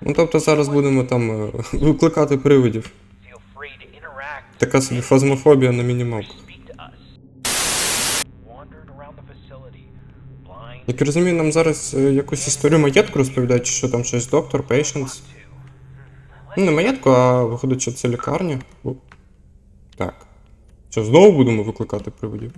Ну тобто зараз будемо там е, викликати привидів. Така собі фазмофобія на мінімалках. Як я розумію, нам зараз е, якусь історію маєтку розповідають, що там щось доктор, patients. Ну, не маєтку, а виходить, що це лікарня. Так. Що, знову будемо викликати привидів?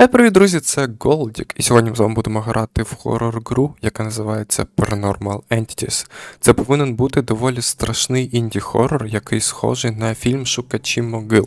Хай привіт, друзі, це Голдік, і сьогодні ми з вами будемо грати в хорор-гру, яка називається Paranormal Entities. Це повинен бути доволі страшний інді-хорор, який схожий на фільм Шукачі могил.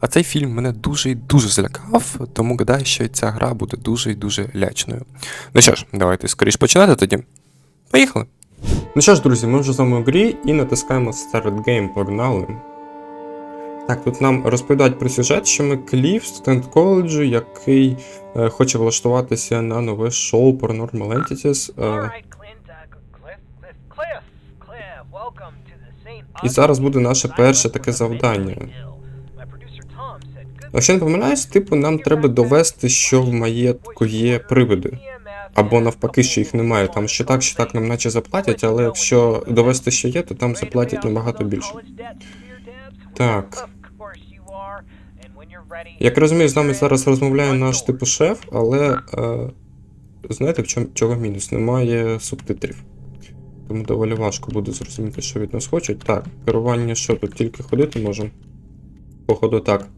А цей фільм мене дуже і дуже злякав, тому гадаю, що ця гра буде дуже і дуже лячною. Ну що ж, давайте скоріш починати тоді. Поїхали! Ну що ж, друзі, ми вже з вами у грі і натискаємо Start Game, погнали. Так, тут нам розповідають про сюжет, що ми Кліф, студент коледжу, який е, хоче влаштуватися на нове шоу Paranormal Entities. Е, uh. І зараз буде наше перше таке завдання. Якщо не помиляюсь, типу, нам треба довести, що в маєтку є привиди. Або навпаки, що їх немає. Там що так, що так нам наче заплатять, але якщо довести, що є, то там заплатять набагато більше. Так. Як розумію, з нами зараз розмовляє наш типу шеф, але е, знаєте, в чому чого мінус? Немає субтитрів. Тому доволі важко буде зрозуміти, що від нас хочуть. Так, керування що тут тільки ходити можемо? Походу так.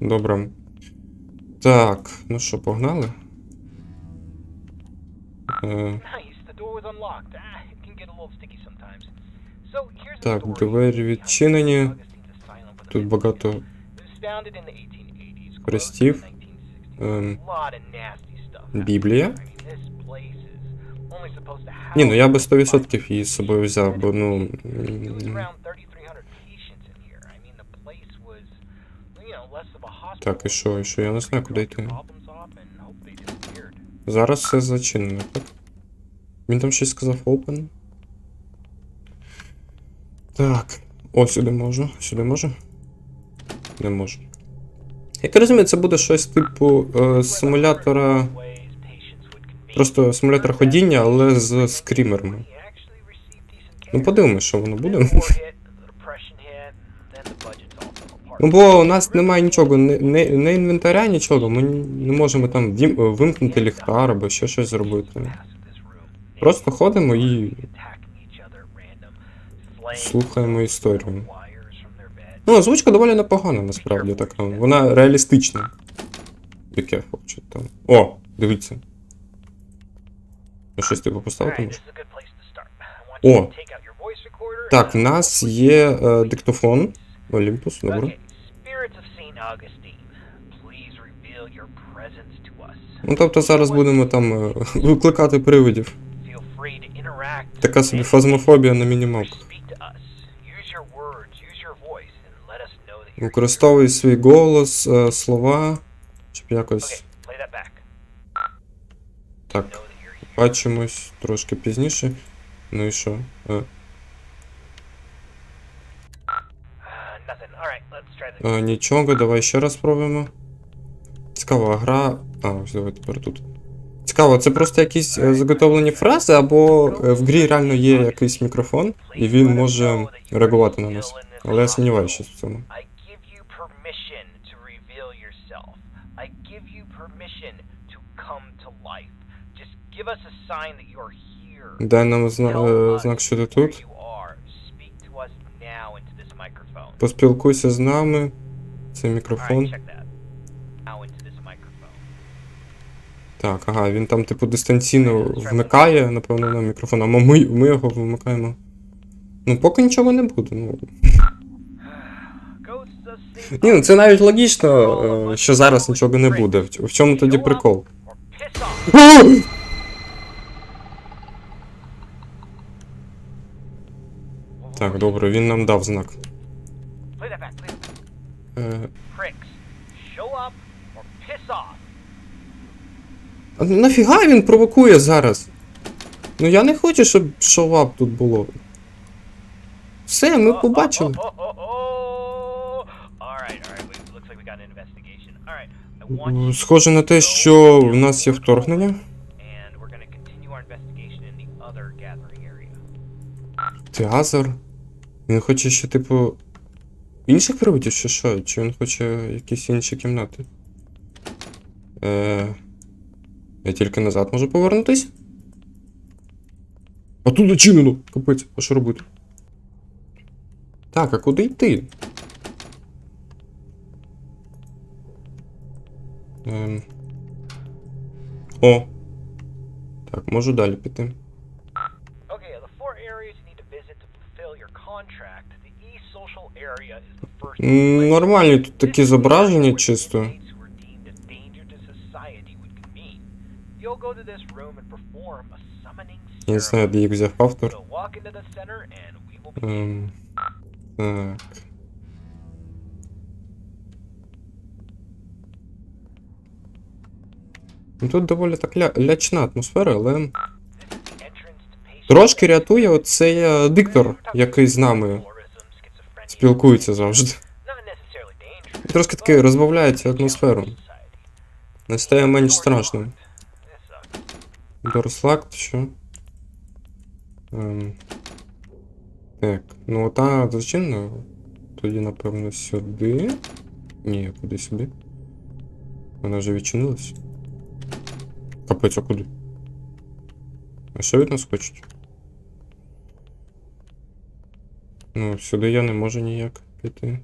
Добре. Так, ну що, погнали? Е, Так, двері відчинені. Тут багато хрестів. Ем, Біблія. Ні, ну я би 100% її з собою взяв, бо ну. Так, і що, і що? Я не знаю, куди йти. Зараз все зачинено, так? Він там щось сказав open. Так. О, сюди можу. Сюди можу? Не можу. Як я розумію, це буде щось типу е, симулятора. Просто симулятор ходіння, але з скрімерами. Ну подивимось, що воно буде. Ну бо у нас немає нічого, не, не, не інвентаря, нічого, ми не можемо там вім- вимкнути ліхтар або ще щось зробити. Просто ходимо і слухаємо історію. Ну, озвучка доволі непогана, насправді така. Вона реалістична. Be careful, там. О, дивіться. Я щось типу поставити можу? О. Так, в нас є е, диктофон. Олімпус, добре. Ну тобто зараз будемо там е, викликати привидів. Така собі фазмофобія на мінімалках. Використовуй свій голос, е, слова, щоб якось так. Бачимось трошки пізніше. Ну і що? Е, е, нічого, давай ще раз спробуємо. Цікава гра. А, ось давай тепер тут. Цікаво, це просто якісь заготовлені фрази, або в грі реально є якийсь мікрофон, і він може реагувати на нас. Але я сумніваюся в цьому. Дай нам зна- е, знак, що ти тут. Поспілкуйся з нами. Це мікрофон. Так, ага, він там, типу, дистанційно вмикає, напевно, на мікрофон, а ми, ми його вмикаємо. Ну, поки нічого не буде. Ну. Ні, ну це навіть логічно, е, що зараз нічого не буде. В чому тоді прикол? Так, добре, він нам дав знак. Е, а нафіга він провокує зараз? Ну я не хочу, щоб шоу-ап тут було. Все, ми побачили. Oh, oh, oh, oh. Схоже на те, що в нас є вторгнення. and Він хоче ще, типу. Інших приводів, чи що? Чи він хоче якісь інші кімнати? Е... Я тільки назад можу повернутись? А тут зачинено! Капець, а що робити? Так, а куди йти? Ем... О! Так, можу далі піти. Okay, of the four areas you need to visit to fulfill your contract, the East Social area is the first. М, Нормальні тут такі This is the area зображення where чисто. inmates who are deemed a danger to society would convene. You'll go to this room and perform a summoning Я не знаю, де їх взяв автор. Ем, так. Ну, Тут доволі так ля... лячна атмосфера, але трошки рятує оцей е, диктор, який з нами alcoholism, schizophrenia, спілкується завжди. not necessarily dangerous, Трошки таки розбавляє цю but атмосферу. society. Не стає менш Door страшним. locked. This sucks. Дорслак, що? Ем. Так, ну та зачинно. Тоді, напевно, сюди. Ні, куди сюди? Вона вже відчинилась. Капець, а куди? А що від нас хочуть? Ну, сюди я не можу ніяк піти.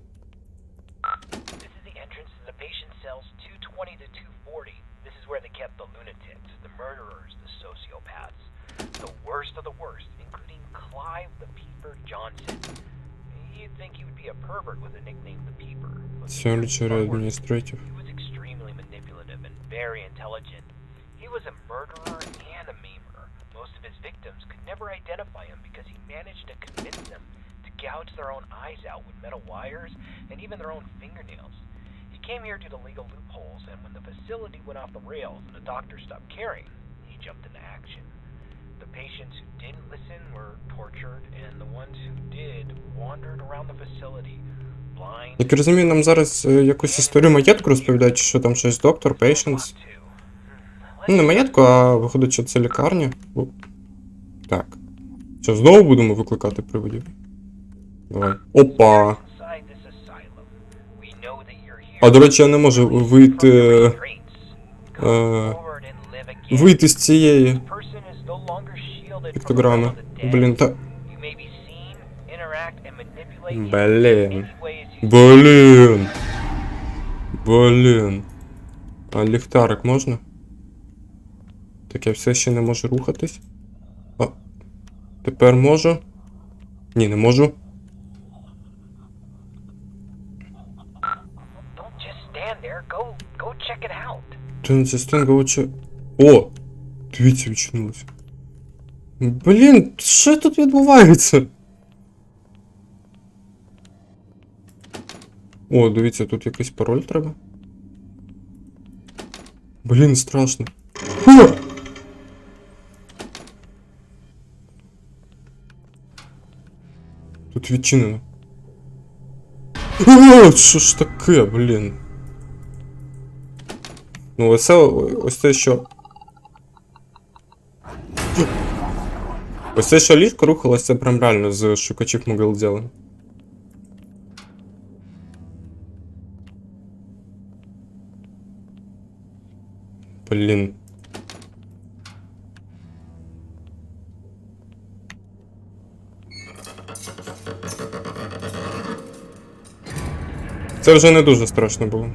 This is the entrance to the patient cells 220 to 240. This is where they kept the lunatics, the murderers, the sociopaths. The worst of the worst, including Clive the Peeper Johnson. You'd think he would be a pervert with a nickname the Peeper. but the Surgery part worse, Administrative. He was extremely manipulative and very intelligent. He was a murderer and a memer. Most of his victims could never identify him because he managed to convince them to gouge their own eyes out with metal wires and even their own fingernails. He came here due to legal loopholes, and when the facility went off the rails and the doctors stopped caring, he jumped into action. The patients who didn't listen were tortured, and the ones who did wandered around the facility. Як я розумію, нам зараз е, якусь історію маєтку розповідають, що там щось доктор, patients. Ну, не маєтку, а виходить, що це лікарня. Так. Що, знову будемо викликати привидів? Давай. Опа! А, до речі, я не можу вийти. Е, вийти з цієї піктограми. Блін, та. Блін. Блін. Блін. А ліхтарик можна? Так я все ще не можу рухатись. А. Тепер можу. Ні, не можу. 11 стенга лучше... О! Дивіться, відчинилось. Блін, що тут відбувається? О, дивіться, тут якийсь пароль треба. Блін, страшно. О! Тут відчинено. О, що ж таке, блін? Ну, ось це, ось це що. Ось це що ліжко рухалось, це прям реально з шукачів могил взяли. Блін. Це вже не дуже страшно було.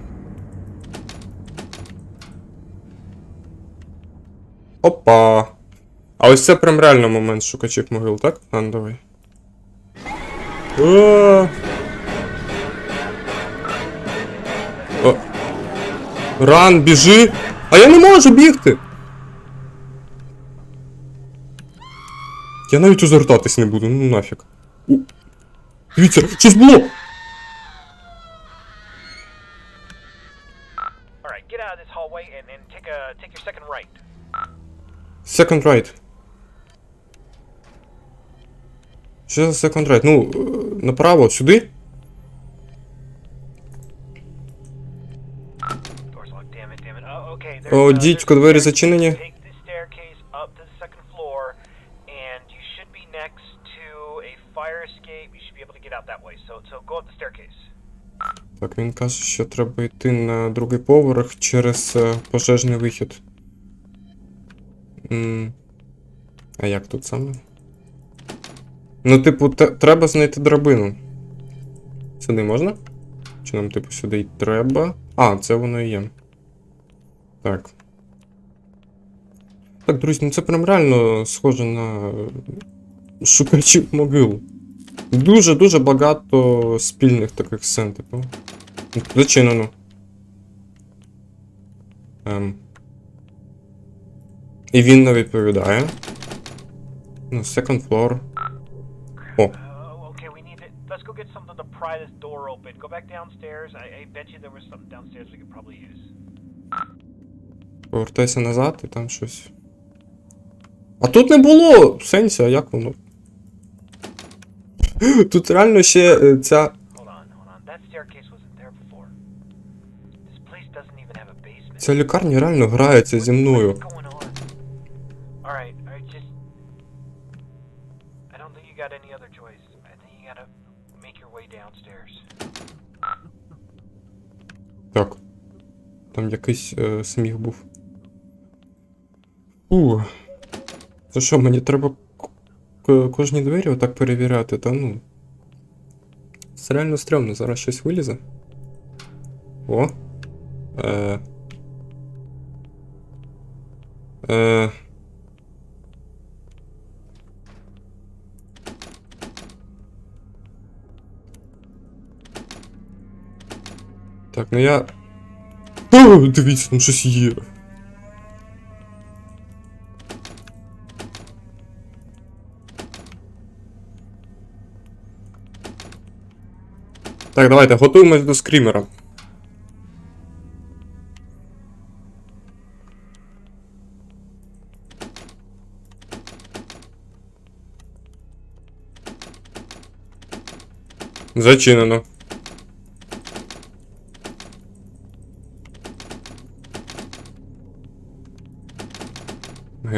Опа. А ось це прям реально момент шукачів могил, так? А, ну давай. О! О. Ран, біжи! А я не можу бігти! Я навіть озертатись не буду, ну нафіг. Дивіться, щось було! All right, get out of this hallway and, and take a take your second right. Second right. Що за second right? Ну, е, направо, сюди? О, дідько, двері зачинені. Так, він каже, що треба йти на другий поверх через е, пожежний вихід. А як тут саме? Ну, типу, треба знайти драбину. Сюди можна? Чи нам, типу, сюди й треба? А, це воно і є. Так. Так, друзі, ну це прям реально схоже на е, шукачів могил. Дуже-дуже багато спільних таких сцен, типу. Зачинено. Ем. І він не відповідає. Ну, second floor. Uh, use. Повертайся назад і там щось. А тут не було! Сенсі, а як воно? Тут реально ще е, ця. Ця лікарня реально грається зі мною. Так. Там якийсь е, сміх був. У. Це що, мені треба кожні двері отак перевіряти, та ну. Це реально стрьомно, зараз щось вилізе. О. Е. Е. ну я. О, дивіться, там щось є. Так, давайте, готуємось до скрімера. Зачинено.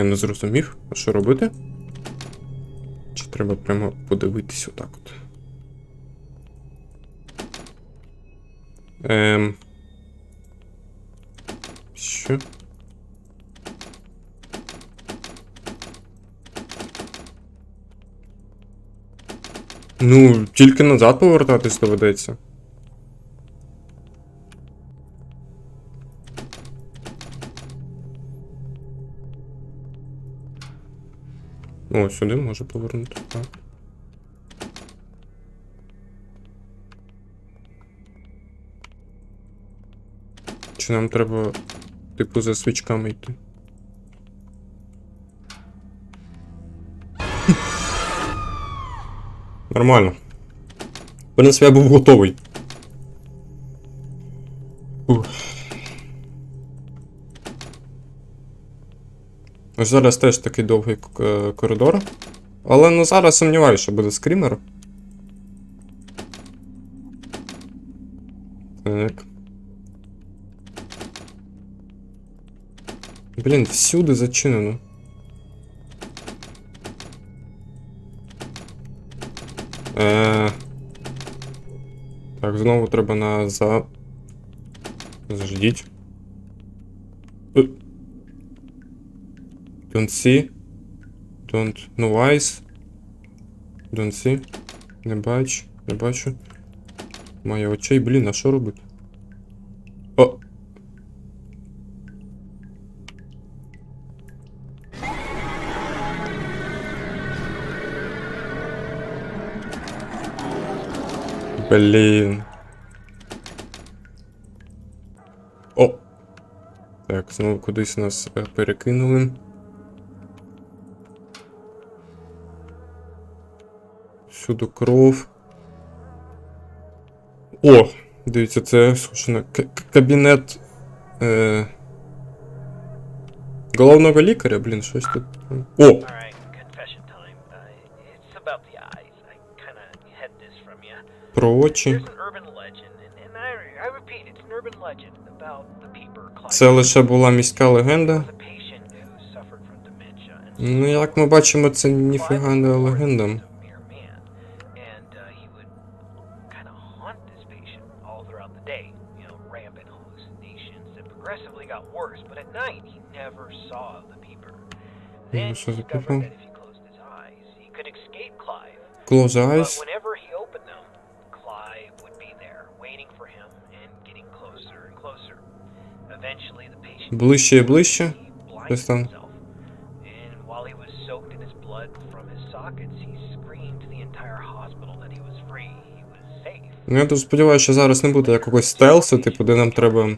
Я не зрозумів, а що робити? Чи треба прямо подивитись отак от? Ем. Що? Ну, тільки назад повертатись доведеться. О, сюди може повернути. Так. Чи нам треба, типу, за свічками йти? Нормально. В принципі, я був готовий. Ух. Ось зараз теж такий довгий е, коридор. Але ну зараз сумніваюся, що буде скрімер. Так. Блін, всюди зачинено. Е... Так, знову треба на за. Заждіть. Don't see. Don't no eyes. Don't see. Не бачу, не бачу. Має очей, блін, а що робити? О! Блін. О! Так, знову кудись нас е, перекинули. Всюди кров. О! Дивіться, це схоже на кабінет. Е... Головного лікаря, блін, щось тут. О! Uh. Про очі. Це лише була міська легенда. Ну, як ми бачимо, це ніфіга не легенда. progressively got worse, but at night he never saw the peeper. Then he discovered that if he closed his eyes, he could escape Clive. Close eyes? But whenever he opened them, Clive would be there, waiting for him and getting closer and closer. Eventually the patient ближче і he blinded himself. And while he was soaked in his blood from his sockets, he screamed to the entire hospital that he was free. He was safe. Ну я тут сподіваюся, що зараз не буде якогось стелсу, типу, де нам треба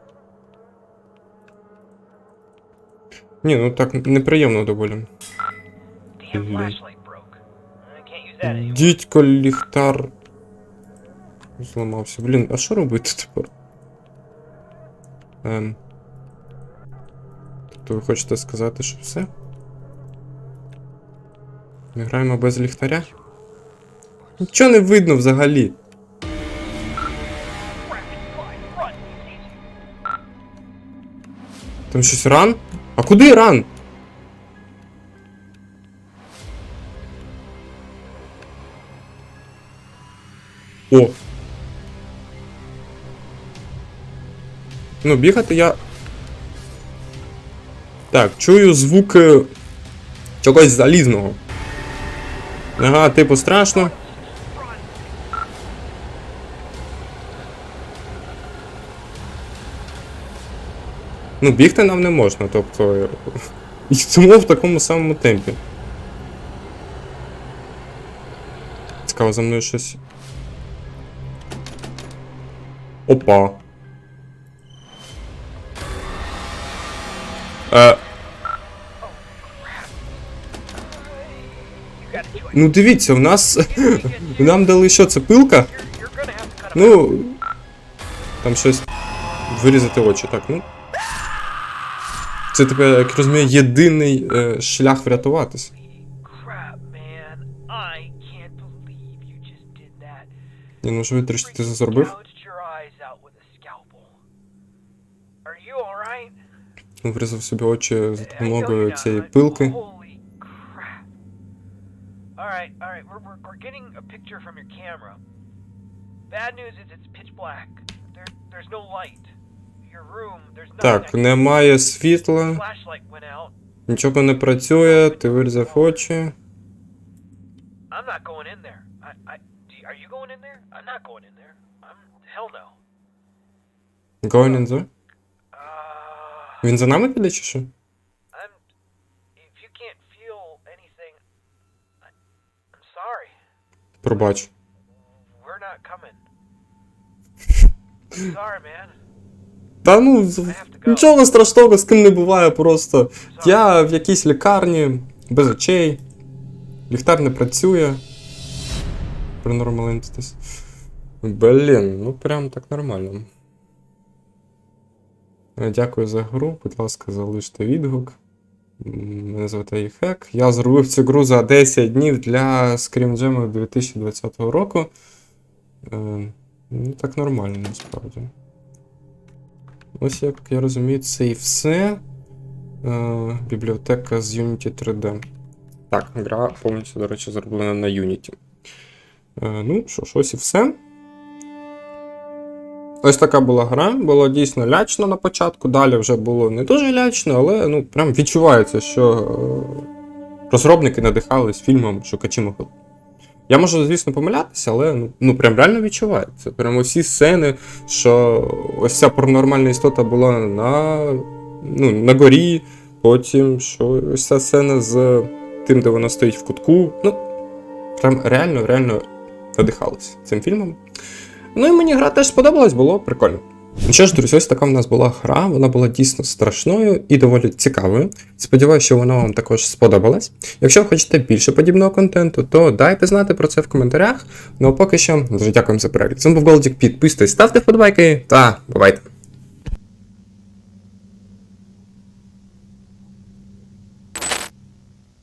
Ні, ну так неприємно доволі. Дідько ліхтар. Зламався. Блін, а що робити тепер? Ем. Тобто ви хочете сказати, що все? Ми граємо без ліхтаря? Нічого не видно взагалі. Там щось ран? А куди ран? О. Ну, бігати я. Так, чую звуки чогось залізного. Ага, типу страшно. Ну, бігти нам не можна, тобто. Йдемо в такому самому темпі. Цікаво, за мною щось. Опа. Е, ну дивіться, в нас. Нам дали що, це пилка? Ну. Там щось. Вирізати очі, так, ну. Це тепер, як розумію, єдиний е, шлях that. Ні, ну що ви трішки ти це зробив? Ну, врізав собі очі за допомогою цієї пилки. Alright, alright, we're, we're, we're getting a picture from your camera. Bad news is it's pitch black. There, there's no light. Так, немає світла, нічого не працює, ти вирізав очі. Going in there. Uh, Він за нами піде чи що? Пробач. Sorry, man. Та ну, нічого страшного з ким не буває просто. Я в якійсь лікарні, без очей. Ліхтар не працює. Entities. Блін, ну прям так нормально. Е, Дякую за гру. Будь ласка, залиште відгук. Мене звати Єхек. Я зробив цю гру за 10 днів для Scream Jam 2020 року. Е, Ну, так нормально насправді. Ось як я розумію, це і все. Е, бібліотека з Unity 3D. Так, гра повністю, до речі, зроблена на Unity. Е, ну, що ж, ось і все. Ось така була гра. Було дійсно лячно на початку. Далі вже було не дуже лячно, але ну, прям відчувається, що е, розробники надихались фільмом Шукачі могил. Я можу, звісно, помилятися, але ну, ну прям реально відчувається. Прямо всі сцени, що ось ця паранормальна істота була на, ну, на горі, потім, що ось ця сцена з тим, де вона стоїть в кутку. Ну, прям реально, реально надихалися цим фільмом. Ну і мені гра теж сподобалась, було прикольно. Ну що ж, друзі, ось така в нас була гра, вона була дійсно страшною і доволі цікавою. Сподіваюся, що вона вам також сподобалась. Якщо ви хочете більше подібного контенту, то дайте знати про це в коментарях. Ну а поки що, дуже дякуємо за перегляд. З був Голдік, підписуйтесь, ставте вподобайки та бувайте!